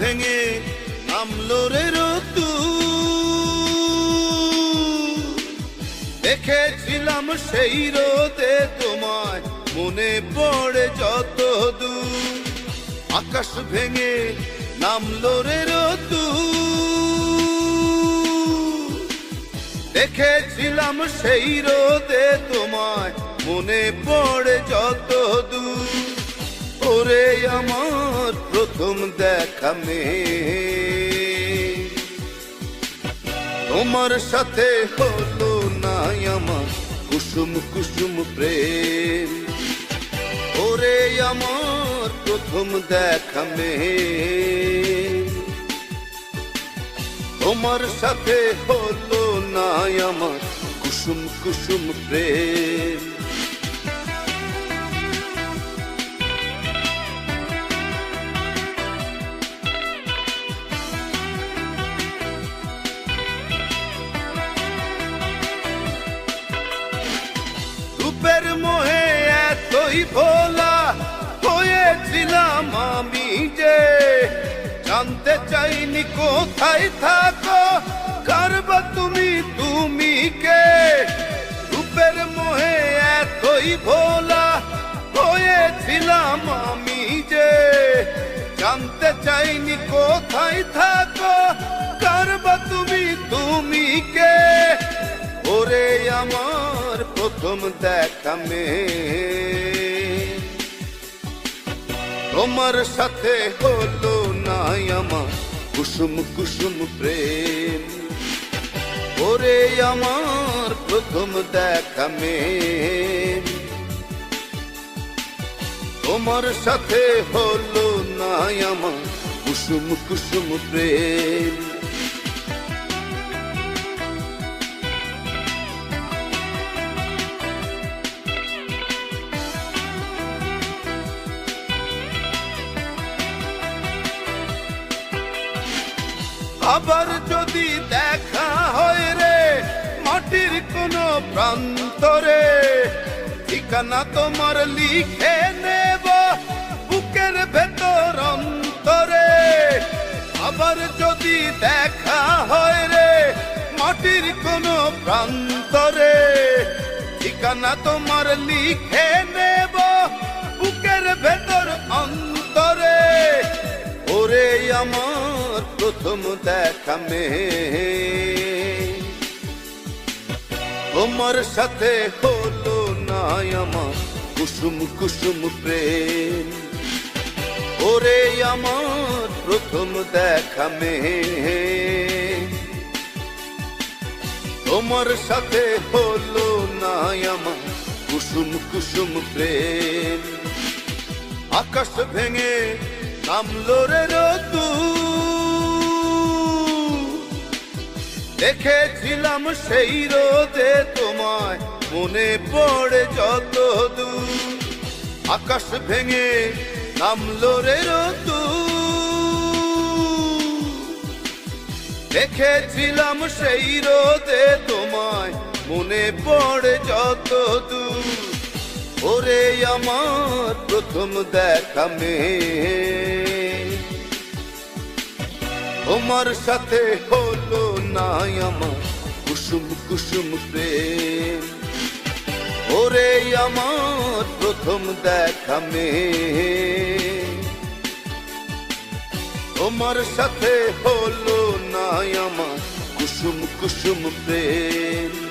ভেঙে নামলো রে রতু। দেখেছিলাম সেই রোদে তোমায়, মনে পড়ে যত দূর আকাশ ভেঙে নামলো রে রতু। দেখেছিলাম সেই রোদে তোমায়, মনে পড়ে যত দূর ওরে আমার প্রথম দেখা মেয়ে তোমার সাথে হলো না আমার কুসুম কুসুম প্রেম। ওরে আমার প্রথম দেখা মেয়ে তোমার সাথে হলো না আমার কুসুম কুসুম প্রেম। এতই ভোলা হয়েছিলাম আমি যে। জানতে চাইনি কোথায় থাকো, কারবা তুমি তুমি কে? রূপের মোহে এতই ভোলা হয়েছিলাম আমি যে। জানতে চাইনি কোথায় থাকো, কারবা তুমি তুমি কে? ওরে আমার প্রথম দেখা মেয়ে। তোমার সাথে হলো না আমার কুসুম কুসুম প্রেম। ওরে আমার প্রথম দেখা মে তোমার সাথে হলো না আমার কুসুম কুসুম প্রেম। আবার যদি দেখা হয় রে, মাটির কোন প্রান্তরে, ঠিকানা তোমার লিখে নেব, বুকের ভেতর অন্তরে। আবার যদি দেখা হয় রে, মাটির কোন প্রান্তরে, ঠিকানা তোমার লিখে নেব, বুকের ভেতর অন্তরে। ওরে আমার প্রথম দেখা মেয়ে তোমার সাথে হলো না আমার কুসুম কুসুম প্রেম। ওরে আমার প্রথম দেখা মেয়ে তোমার সাথে হলো না আমার কুসুম কুসুম প্রেম। আকাশ ভেঙে নামলো রে রতু। দেখেছিলাম সেই রোদে তোমায়। মনে পড়ে যত দূর। আকাশ ভেঙে নামলো রে রতু। দেখেছিলাম সেই রোদে তোমায়। মনে পড়ে যত দূর। ওরে আমার প্রথম দেখা মেয়ে। তোমার সাথে হলো না আমার কুসুম কুসুম প্রেম। ওরে আমার প্রথম দেখা মে তোমার সাথে হলো না আমার কুসুম কুসুম প্রেম।